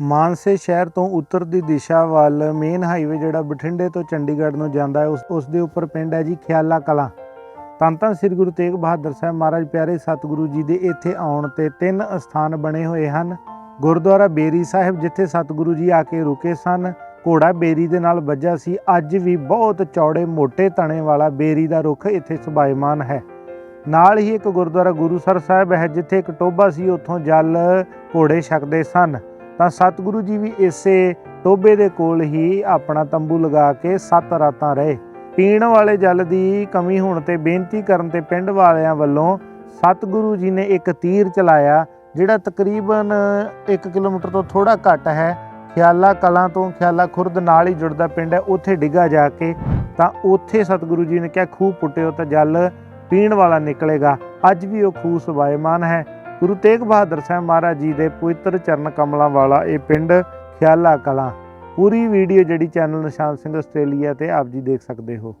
ਮਾਨਸੇ ਸ਼ਹਿਰ ਤੋਂ ਉੱਤਰ ਦੀ ਦਿਸ਼ਾ ਵੱਲ ਮੇਨ ਹਾਈਵੇ ਜਿਹੜਾ ਬਠਿੰਡੇ ਤੋਂ ਚੰਡੀਗੜ੍ਹ ਨੂੰ ਜਾਂਦਾ ਹੈ, ਉਸ ਉਸ ਦੇ ਉੱਪਰ ਪਿੰਡ ਹੈ ਜੀ ਖਿਆਲਾ ਕਲਾਂ। ਤਾਂ ਧੰਨ ਸ੍ਰੀ ਗੁਰੂ ਤੇਗ ਬਹਾਦਰ ਸਾਹਿਬ ਮਹਾਰਾਜ ਪਿਆਰੇ ਸਤਿਗੁਰੂ ਜੀ ਦੇ ਇੱਥੇ ਆਉਣ ਤੇ ਤਿੰਨ ਅਸਥਾਨ ਬਣੇ ਹੋਏ ਹਨ। ਗੁਰਦੁਆਰਾ ਬੇਰੀ ਸਾਹਿਬ ਜਿੱਥੇ ਸਤਿਗੁਰੂ ਜੀ ਆ ਕੇ ਰੁਕੇ ਸਨ, ਘੋੜਾ ਬੇਰੀ ਦੇ ਨਾਲ ਵੱਜਾ ਸੀ, ਅੱਜ ਵੀ ਬਹੁਤ ਚੌੜੇ ਮੋٹے ਤਣੇ ਵਾਲਾ ਬੇਰੀ ਦਾ ਰੁੱਖ ਇੱਥੇ ਸੁਭਾਇਮਾਨ ਹੈ। ਨਾਲ ਹੀ ਇੱਕ ਗੁਰਦੁਆਰਾ ਗੁਰੂਸਰ ਸਾਹਿਬ ਹੈ, ਜਿੱਥੇ ਇੱਕ ਟੋਬਾ ਸੀ, ਉੱਥੋਂ ਜਲ ਘੋੜੇ ਛਕਦੇ ਸਨ। ਤਾਂ ਸਤਿਗੁਰੂ ਜੀ ਵੀ ਇਸੇ ਟੋਬੇ ਦੇ ਕੋਲ ਹੀ ਆਪਣਾ ਤੰਬੂ ਲਗਾ ਕੇ ਸੱਤ ਰਾਤਾਂ ਰਹੇ। ਪੀਣ ਵਾਲੇ ਜਲ ਦੀ ਕਮੀ ਹੋਣ ਤੇ ਬੇਨਤੀ ਕਰਨ ਤੇ ਪਿੰਡ ਵਾਲਿਆਂ ਵੱਲੋਂ ਸਤਿਗੁਰੂ ਜੀ ਨੇ ਇੱਕ ਤੀਰ ਚਲਾਇਆ, ਜਿਹੜਾ ਤਕਰੀਬਨ 1 ਕਿਲੋਮੀਟਰ ਤੋਂ ਥੋੜਾ ਘੱਟ ਹੈ। ਖਿਆਲਾ ਕਲਾਂ ਤੋਂ ਖਿਆਲਾ ਖੁਰਦ ਨਾਲ ਹੀ ਜੁੜਦਾ ਪਿੰਡ ਹੈ। ਉੱਥੇ ਡਿੱਗਾ ਜਾ ਕੇ ਤਾਂ ਉੱਥੇ ਸਤਿਗੁਰੂ ਜੀ ਨੇ ਕਿਹਾ, ਖੂਹ ਪੁੱਟਿਓ ਤਾਂ ਜਲ ਪੀਣ ਵਾਲਾ ਨਿਕਲੇਗਾ। ਅੱਜ ਵੀ ਉਹ ਖੂਹ ਸੁਭਾਇਮਾਨ ਹੈ। ਗੁਰੂ ਤੇਗ ਬਹਾਦਰ ਸਾਹਿਬ ਮਹਾਰਾਜ ਜੀ ਦੇ ਪਵਿੱਤਰ ਚਰਨ ਕਮਲਾਂ ਵਾਲਾ ਇਹ ਪਿੰਡ ਖਿਆਲਾ ਕਲਾਂ। ਪੂਰੀ ਵੀਡੀਓ ਜਿਹੜੀ ਚੈਨਲ ਨਿਸ਼ਾਨ ਸਿੰਘ ਆਸਟ੍ਰੇਲੀਆ ਤੇ ਆਪ ਜੀ ਦੇਖ ਸਕਦੇ ਹੋ।